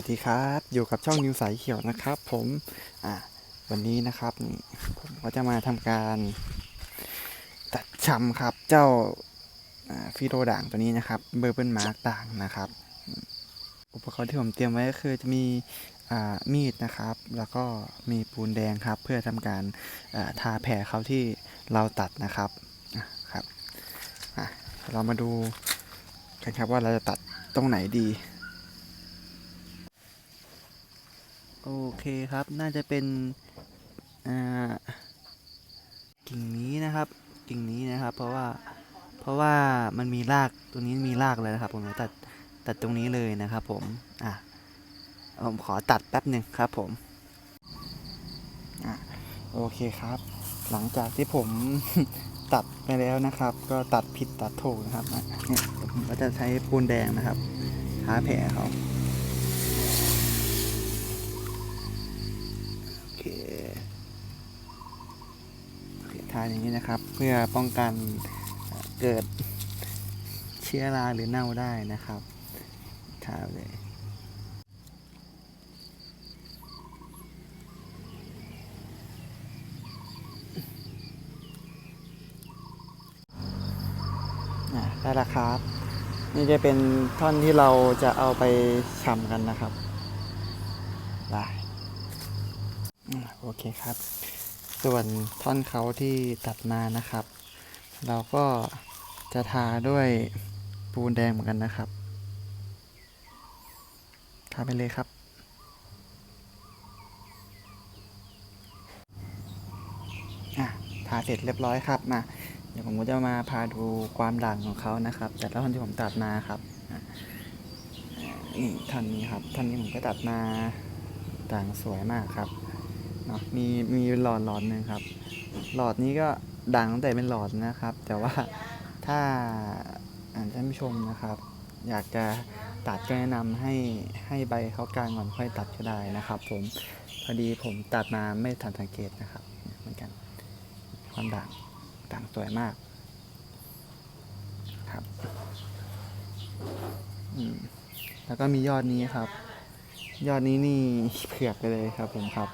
วัสดีครับ อยู่กับช่องนิวสายเขียวนะครับ ผมอะวันนี้นะครับนี่ผมก็จะมาทำการ ตัดชำครับเจ้าฟิโรด่างตัวนี้นะครับเบอร์เบิลมาร์กด่างนะครับ อุปกรณ์ที่ผมเตรียมไว้ก็คือจะมีมีดนะครับ แล้วก็มีปูนแดงครับ เพื่อทำการทาแผลเขาที่เราตัดนะครับครับเรามาดูกันครับว่าเราจะตัดตรงไหนดี โอเคครับ น่าจะเป็นกิ่งนี้นะครับ กิ่งนี้นะครับ เพราะว่า เพราะว่ามันมีรากตัวนี้มีรากเลยนะครับ ผมตัดตัดตรงนี้เลยนะครับ ผม อะ ผมขอตัดแป๊บหนึ่งครับ ผม อะ โอเคครับ หลังจากที่ผมตัดไปแล้วนะครับ ก็ตัดผิดตัดถูกนะครับเนี่ยผมก็จะใช้ปูนแดงนะครับทาแผลเขา เคโอเคทาอย่างนี้นะครับ เพื่อป้องกันเกิดเชื้อราหรือเน่าได้นะครับทาเลยได้แล้วครับ นี่จะเป็นท่อนที่เราจะเอาไปชำกันนะครับได้ โอเคครับ ส่วนท่อนเขาที่ตัดมานะครับ เราก็จะทาด้วยปูนแดงเหมือนกันนะครับ ทาไปเลยครับอะทาเสร็จเรียบร้อยครับมาเดี๋ยวผมก็จะมาพาดูความด่างของเขานะครับ แต่ละท่อนที่ผมตัดมาครับนี่ท่อนนี้ครับท่อนนี้ผมก็ตัดมาด่างสวยมากครับ เนาะมีมีหลอดหลอดหนึ่งครับ หลอดนี้ก็ด่างตั้งแต่เป็นหลอดนะครับ แต่ว่าถ้าอ่านท่านผู้ชมนะครับ อยากจะตัดก็แนะนำให้ให้ใบเขากลางก่อนค่อยตัดก็ได้นะครับ ผมพอดีผมตัดมาไม่ทันสังเกตนะครับเหมือนกันความด่างต่างสวยมากครับแล้วก็มียอดนี้ครับ ยอดนี้นี่เผือกไปเลยครับผมครับ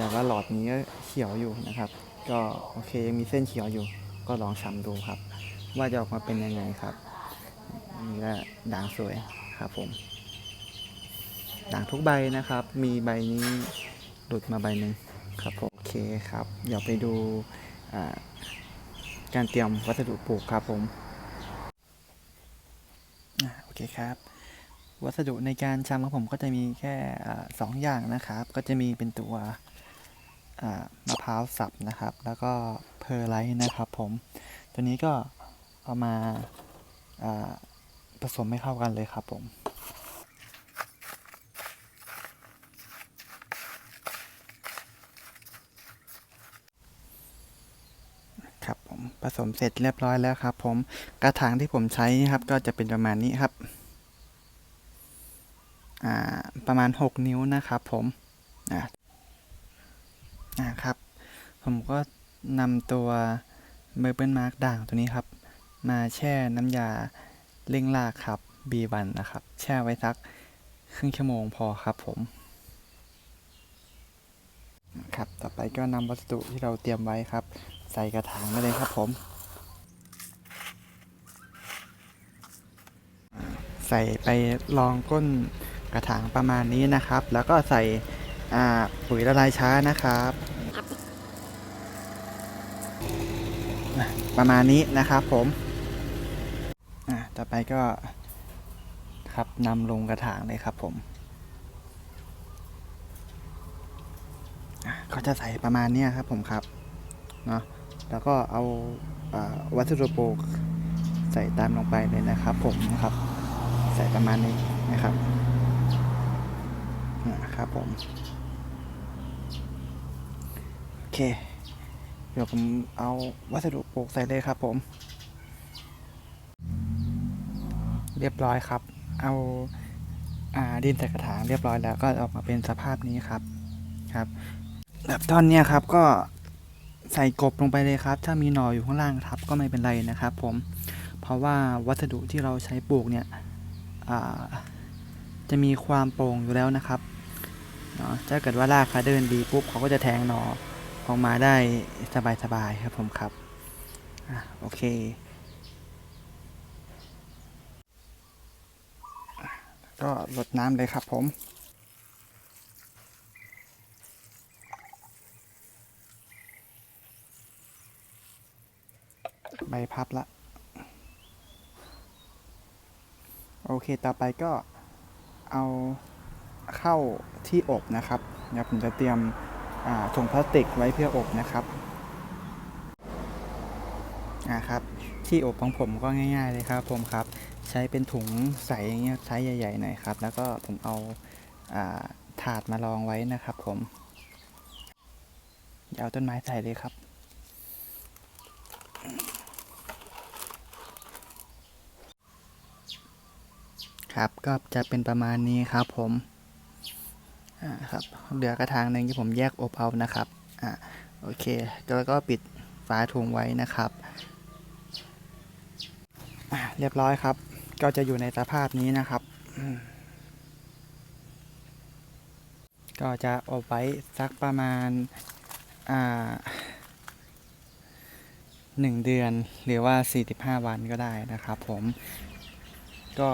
แต่ว่าหลอดนี้ก็เขียวอยู่นะครับ ก็โอเคยังมีเส้นเขียวอยู่ ก็ลองชำดูครับ ว่าจะออกมาเป็นยังไงครับนี่ก็ด่างสวยครับผมด่างทุกใบนะครับ มีใบนี้หลุดมาใบหนึ่งครับผมโอเคครับ เดี๋ยวไปดูการเตรียมวัสดุปลูกครับผมอโอเคครับ วัสดุในการชำของผมก็จะมีแค่สองอย่างนะครับ ก็จะมีเป็นตัว มะพร้าวสับนะครับ แล้วก็เพอร์ไลท์นะครับผมตัวนี้ก็เอามาผสมให้เข้ากันเลยครับผมครับผมผสมเสร็จเรียบร้อยแล้วครับ ผมกระถางที่ผมใช้นะครับ ก็จะเป็นประมาณนี้ครับประมาณ 6 นิ้วนะครับผม อ่าอ่าครับ ผมก็นำตัวเบอร์เบิลมาร์กด่างตัวนี้ครับ มาแช่น้ำยาเร่งรากครับ B1 นะครับ แช่ไว้สักครึ่งชั่วโมงพอครับผมครับต่อไปก็นำวัสดุที่เราเตรียมไว้ครับ ใส่กระถางได้เลยครับผม ใส่ไปรองก้นกระถางประมาณนี้นะครับ แล้วก็ใส่ปุ๋ยละลายช้านะครับอะ ประมาณนี้นะครับผมอะต่อไปก็ครับนำลงกระถางเลยครับผมอะก็จะใส่ประมาณนี้ครับผมครับเนาะแล้วก็เอาอวัสดุปกใส่ตามลงไปเลยนะครับ ผมนะครับ ใส่ประมาณนี้นะครับนะครับผมโอเค เดี๋ยวผมเอาวัสดุปลูกใส่เลยครับผม เรียบร้อยครับ เอาอ่าดินใส่กระถางเรียบร้อยแล้วก็ออกมาเป็นสภาพนี้ครับครับ แบบตอนเนี้ยครับก็ใส่กบลงไปเลยครับ ถ้ามีหน่ออยู่ข้างล่างทับก็ไม่เป็นไรนะครับผมเพราะว่าวัสดุที่เราใช้ปลูกเนี่ยจะมีความโปร่งอยู่แล้วนะครับเนาะถ้าเกิดว่ารากเขาเดินดีปุ๊บเขาก็จะแทงหน่อ ออกมาได้สบายๆครับผมครับอะโอเคก็ลดน้ำเลยครับผม ใบพับละ โอเคต่อไปก็เอาเข้าที่อบนะครับ เดี๋ยวผมจะเตรียม ถุงพลาสติกไว้เพื่ออบนะครับอ่าครับที่อบของผมก็ง่าย ๆเลยครับผมครับ ใช้เป็นถุงใสอย่างเงี้ยไซส์ใหญ่ๆหน่อยครับ แล้วก็ผมเอาอาถาดมารองไว้นะครับ ผมอย่าเอาต้นไม้ใส่เลยครับครับก็จะเป็นประมาณนี้ครับผม อ่าครับเหลือกระถางหนึ่งที่ผมแยกอบเอานะครับอ่าโอเคแล้วก็ปิดฝาถุงไว้นะครับอ่าเรียบร้อยครับ ก็จะอยู่ในสภาพนี้นะครับ ก็จะอบไว้สักประมาณอ่าหนึ่งเดือนหรือว่า 45 วันก็ได้นะครับผม ก็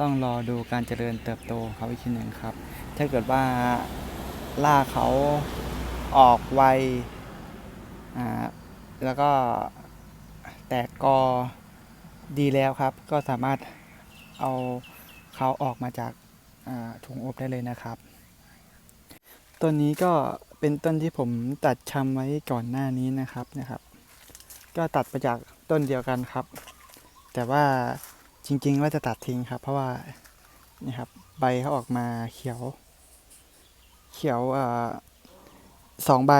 ต้องรอดูการเจริญเติบโตเขาอีกทีหนึ่งครับ ถ้าเกิดว่าล่าเขาออกไวแล้วก็แตกกอดีแล้วครับ ก็สามารถเอาเขาออกมาจากาถุงอบได้เลยนะครับ ต้นนี้ก็เป็นต้นที่ผมตัดชำไว้ก่อนหน้านี้นะครับนะครับ ก็ตัดมาจากต้นเดียวกันครับ แต่ว่าจริงๆว่าจะตัดทิ้งครับ เพราะว่านี่ครับใบเขาออกมาเขียว ขียวอสองใบ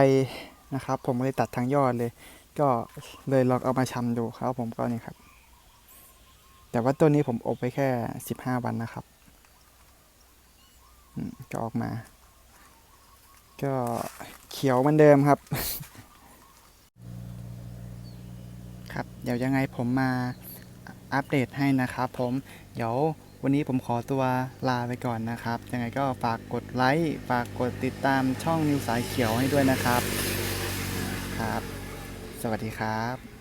นะครับ ผมเลยตัดทั้งยอดเลย ก็เลยลองเอามาชำดูครับผมก็นี่ครับ แต่ว่าต้นนี้ผมอบไว้แค่สิบห้าวันนะครับก็ออกมา ก็เขียวเหมือนเดิมครับ ครับ เดี๋ยวยังไงผมมาอัปเดตให้นะครับผม เดี๋ยว วันนี้ผมขอตัวลาไปก่อนนะครับ ยังไงก็ฝากกดไลค์ ฝากกดติดตามช่องนิวสายเขียวให้ด้วยนะครับ ครับ สวัสดีครับ